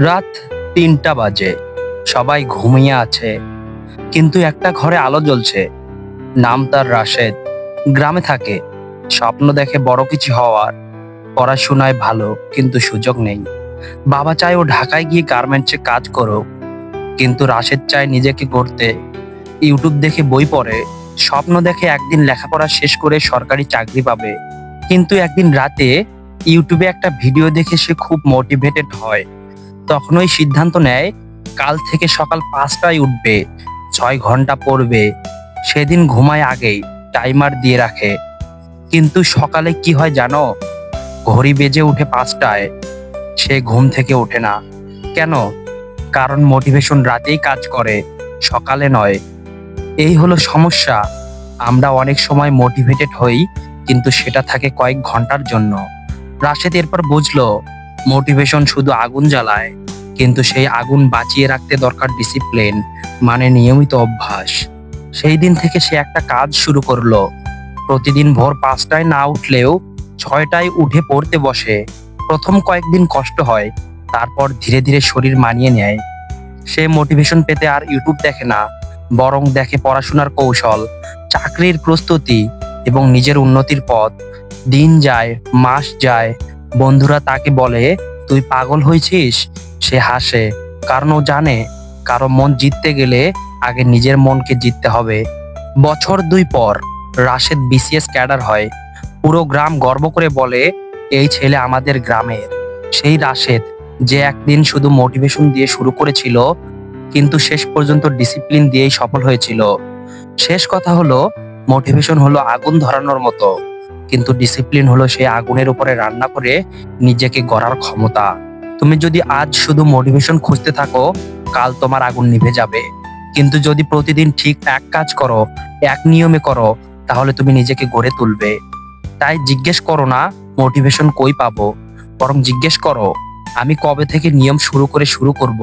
রাত তিনটা বাজে। সবাই ঘুমিয়ে আছে। কিন্তু একটা ঘরে আলো জ্বলছে। নাম তার রাশেদ। গ্রামে থাকে। স্বপ্ন দেখে বড় কিছু হওয়ার। পড়াশোনায় ভালো, কিন্তু সুযোগ নেই। বাবা চায় ও ঢাকায় গিয়ে গার্মেন্টসে কাজ করুক। কিন্তু রাশেদ চায় নিজেকে করতে ইউটিউব দেখে বই পড়ে। স্বপ্ন দেখে একদিন লেখাপড়া শেষ করে সরকারি চাকরি পাবে। কিন্তু একদিন রাতে ইউটিউবে একটা ভিডিও দেখে সে খুব মোটিভেটেড হয়। তখন ওই সিদ্ধান্ত নেয়, কাল থেকে সকাল পাঁচটায় উঠবে, ছয় ঘণ্টা পড়বে। সেদিন ঘুমায় আগেই, টাইমার দিয়ে রাখে। কিন্তু সকালে কি হয় জানো? ঘড়ি বেজে উঠে পাঁচটায়। সে ঘুম থেকে ওঠে না। কেন? কারণ মোটিভেশন রাতেই কাজ করে, সকালে নয়। এই হলো সমস্যা। আমরা অনেক সময় মোটিভেটেড হই, কিন্তু সেটা থাকে কয়েক ঘণ্টার জন্য। রাশেদ এরপর বুঝলো মোটিভেশন শুধু আগুন জ্বালায়, কিন্তু সেই আগুন বাঁচিয়ে রাখতে দরকার ডিসিপ্লিন মানে নিয়মিত অভ্যাস। সেই দিন থেকে সে একটা কাজ শুরু করল। প্রতিদিন ভোর পাঁচটায় না উঠলেও ছয়টায় উঠে পড়তে বসে। প্রথম কয়েকদিন কষ্ট হয়, তারপর ধীরে ধীরে শরীর মানিয়ে নেয়। সে মোটিভেশন পেতে আর ইউটিউব দেখে না, বরং দেখে পড়াশোনার কৌশল, চাকরির প্রস্তুতি এবং নিজের উন্নতির পথ। দিন যায়, মাস যায় বন্ধুরা তাকে বলে, তুই পাগল হয়েছিস? সে হাসে। কারণ ও জানে, কারও মন জিততে গেলে আগে নিজের মনকে জিততে হবে। বছর দুই পর, রাশেদ বিসিএস ক্যাডার হয়। পুরো গ্রাম গর্ব করে বলে, এই ছেলে আমাদের গ্রামের। সেই রাশেদ, যে একদিন শুধু মোটিভেশন দিয়ে শুরু করেছিল, কিন্তু শেষ পর্যন্ত ডিসিপ্লিন দিয়েই সফল হয়েছিল। শেষ কথা হলো মোটিভেশন হলো আগুন ধরানোর মতো। কিন্তু ডিসিপ্লিন হলো সেই আগুনের উপরে রান্না করে নিজেকে গড়ার ক্ষমতা। তুমি যদি আজ শুধু মোটিভেশন খুঁজতে থাকো, কাল তোমার আগুন নিভে যাবে। কিন্তু যদি প্রতিদিন ঠিক এক কাজ করো, এক নিয়মে করো, তাহলে তুমি নিজেকে গড়ে তুলবে। তাই জিজ্ঞেস করো না মোটিভেশন কই পাবো? বরং জিজ্ঞেস করো, আমি কবে থেকে নিয়ম শুরু করে শুরু করব?